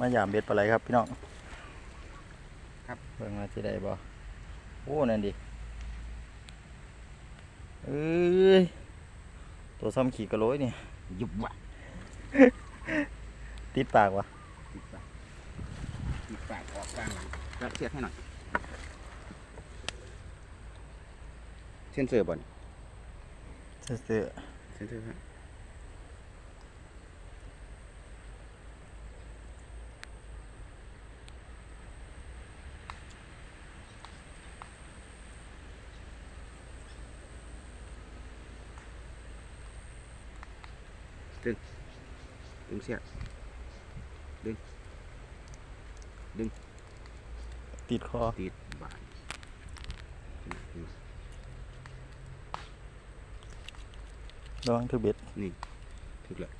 มายามเบ็ดปลาไหลครับพี่น้องครับเบิ่งมาที่ใดบ่โอ้นั่นดิเอ้ยตัวซ้ำขี่กระโหลยนี่ยุบวะติดปากวะติดปากติดปากออกกลางหลังรับเชือกให้หน่อยเส้นเสือบ่อนเสื้อเส้นเสือ ดึง ดึงเชือกติดคอ ติดบานระวังถือเบ็ด นี่ ถึกแล้ว